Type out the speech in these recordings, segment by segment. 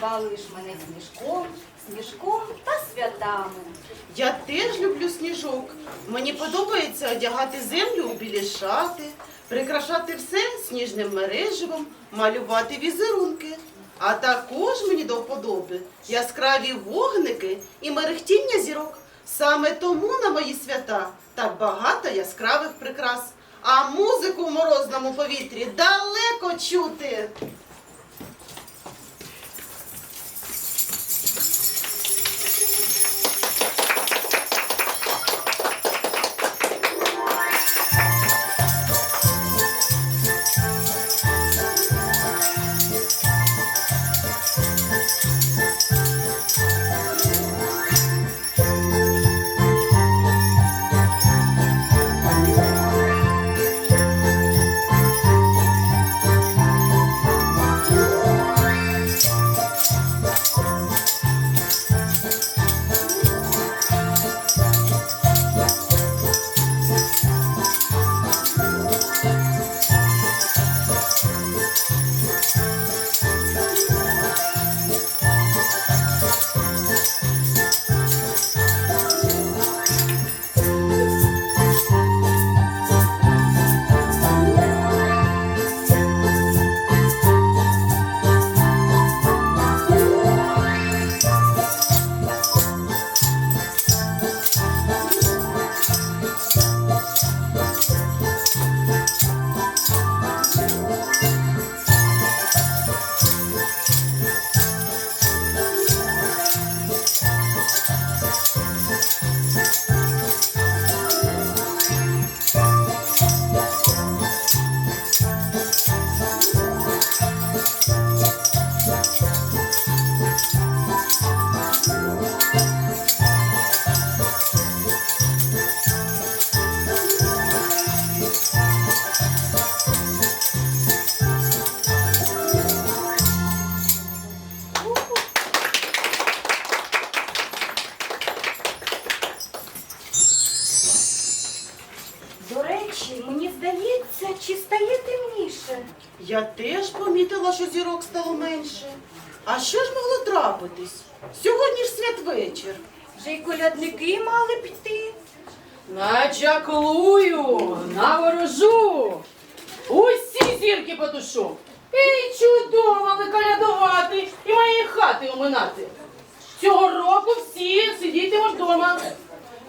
балуєш мене сніжком, сніжком та святами. Я теж люблю сніжок. Мені подобається одягати землю у білі шати, прикрашати все сніжним мереживом, малювати візерунки. А також мені до вподоби яскраві вогники і мерехтіння зірок. Саме тому на мої свята так багато яскравих прикрас. А музику в морозному повітрі далеко чути. Я теж помітила, що зірок стало менше. А що ж могло трапитись? Сьогодні ж святвечір. Вже й колядники мали піти. Начаклую, наворожу, усі зірки потушу. І чудово виколядувати, і мої хати оминати. Цього року всі сидітимуть вдома.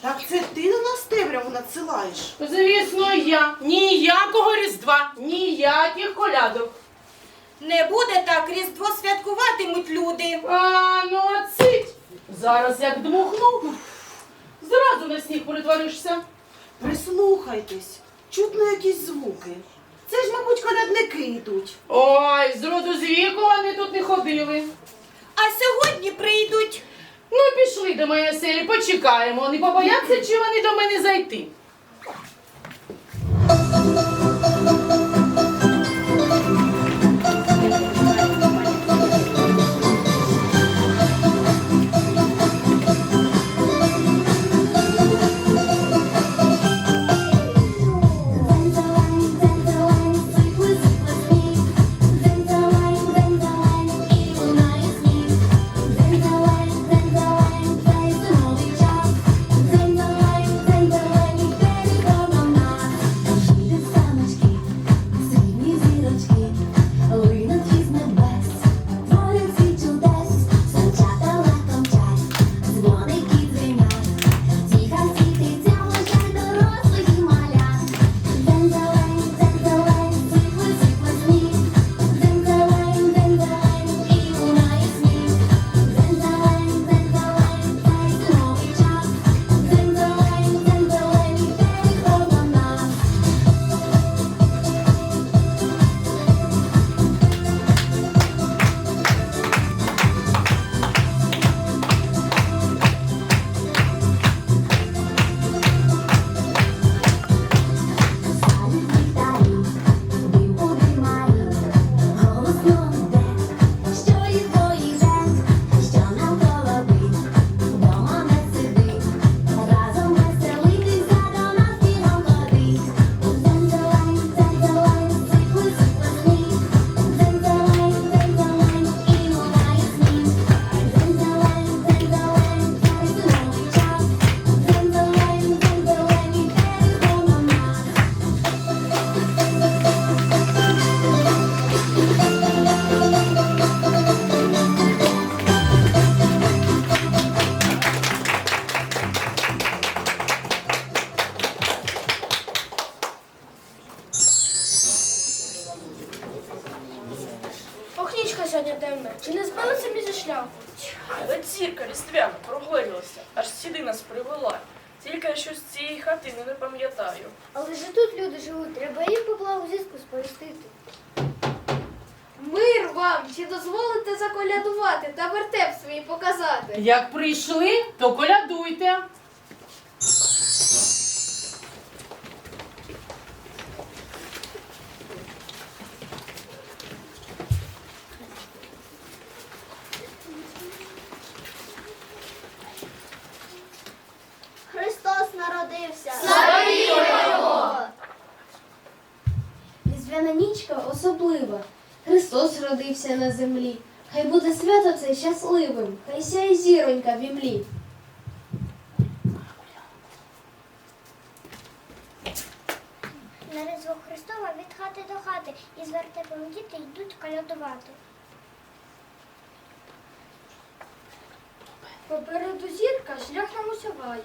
Так це ти на нас темряву надсилаєш. Звісно, я. Ніякого різдва, ніяких колядок. Не буде так, Різдво святкуватимуть люди. А ну цить. Зараз як дмухну, зразу на сніг перетворишся. Прислухайтесь, чутно якісь звуки. Це ж, мабуть, колядники йдуть. Ой, з роду з віку вони тут не ходили. А сьогодні прийдуть. Ну, пішли до моєї селі, почекаємо. Не побояться, чи вони до мене зайти. Прогорілася, аж сюди нас привела. Тільки я з цієї хатини не пам'ятаю. Але ж тут люди живуть, треба їм по благу зиску сповістити. Мир вам! Чи дозволите заколядувати та вертеп свій показати? Як прийшли, то колядуйте. Різдвяна нічка особлива. Христос родився на землі. Хай буде свято це щасливим, хай сяє зіронька в імлі. На Різдво Христова від хати до хати і з вертепом діти йдуть колядувати. Попереду зірка шлях нам усяває.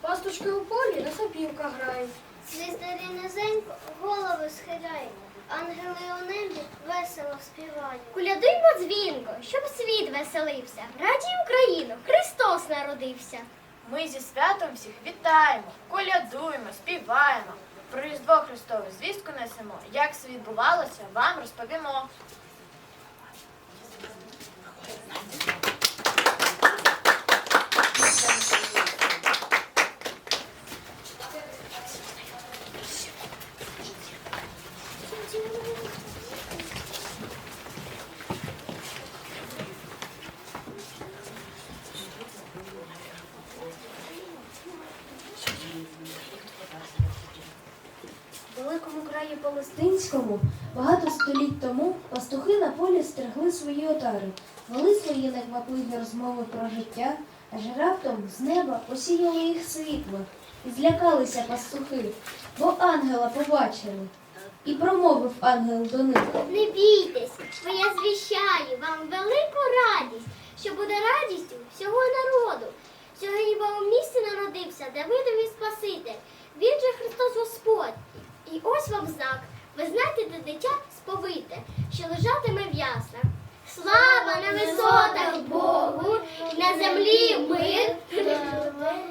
Пастушки у полі на сопілка грають. Звіздарі низенько голови схиляють, ангели у небі весело співають. Кулядуймо дзвінко, щоб світ веселився. Радій Україну, Христос народився. Ми зі святом всіх вітаємо, колядуємо, співаємо. Про Різдво Христове звістку несемо. Як все відбувалося, вам розповімо. Палестинському багато століть тому пастухи на полі стерегли свої отари, вели свої неквапливі розмови про життя, аж раптом з неба осіяло їх світло, і злякалися пастухи, бо ангела побачили. І промовив ангел до них. Не бійтесь, бо я звіщаю вам велику радість, що буде радістю всього народу. Сьогодні бо у місті народився Давидові Спаситель. Він же Христос Господь. І ось вам знак. Ви знаєте, де дитя сповите, що лежатиме в яслах. Слава на висотах Богу, на землі мир,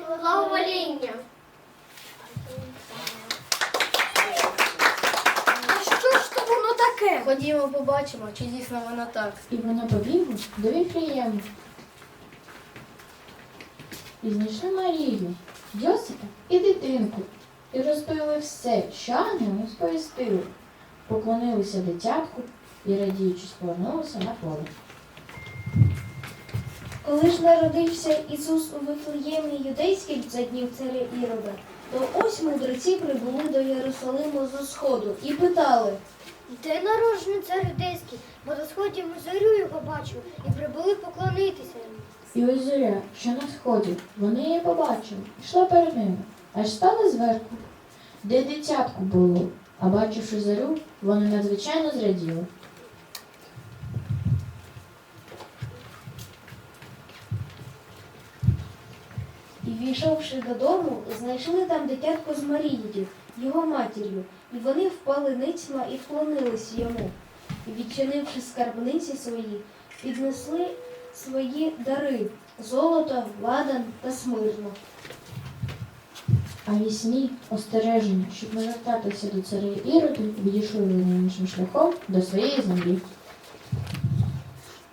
благовоління. А що ж то воно таке? Ходімо, побачимо, чи дійсно воно так. І вони побігли до Віфлієму. І знайшли Марію, Йосипа і дитинку, і розповіли все, що ангели сповістили. Поклонилися дитятку і, радіючись, повернулися на поле. Коли ж народився Ісус у Вифлеємі юдейських за днів царя Ірода, то ось мудреці прибули до Єрусалиму зі сходу і питали, Де народжений цар юдейський? Бо до сході ми зорю його бачили і прибули поклонитися йому. І ось зоря, що на сході, вони її побачили, йшла перед ними, аж стали зверху, де дитятку було, а бачивши зорю, вони надзвичайно зраділи. і війшовши додому, знайшли там дитятко з Марією, його матір'ю, і вони впали ницьма і вклонились йому. І відчинивши скарбниці свої, піднесли свої дари золото, ладан та смирно. А вісні, остережені, щоб не вертатися до царя Іроду, відійшли вони іншим шляхом до своєї землі.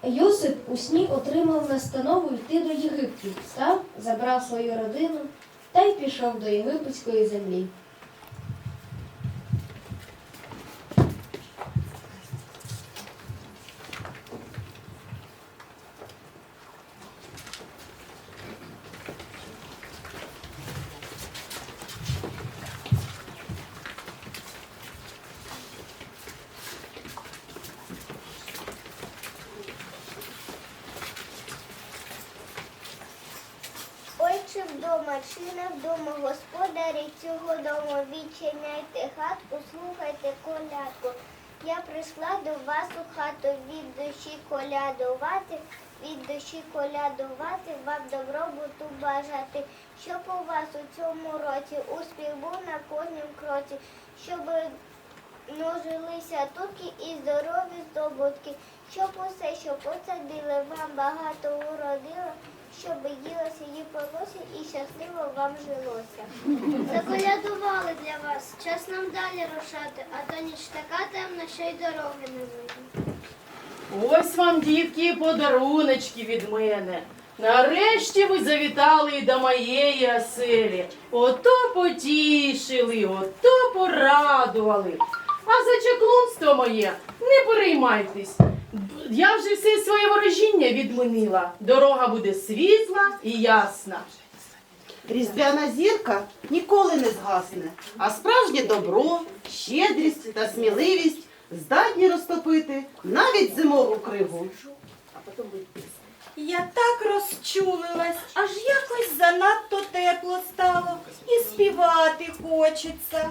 Йосип у сні отримав настанову йти до Єгипту, став, забрав свою родину та й пішов до єгипетської землі. Ой, чи не вдома, господарі цього дому, відчиняйте хатку, слухайте колядку. Я прийшла до вас у хату від душі колядувати, від душі колядувати, вам добробуту бажати, щоб у вас у цьому році успіх був на кожнім кроці, щоб Множилися турки і здорові здобутки, щоб усе, що посадили, вам багато уродило, щоб їлося, їй полося і щасливо вам жилося. Заколядували для вас, час нам далі рушати, а то ніч така темна, що й дороги не видно. Ось вам, дітки, подаруночки від мене. Нарешті ви завітали до моєї оселі. Ото потішили, ото порадували. А за чаклунство моє не переймайтесь. Я вже все своє ворожіння відмінила. Дорога буде світла і ясна. Різдвяна зірка ніколи не згасне, а справжнє добро, щедрість та сміливість здатні розтопити навіть зимову кригу. Я так розчулилась, аж якось занадто тепло стало і співати хочеться.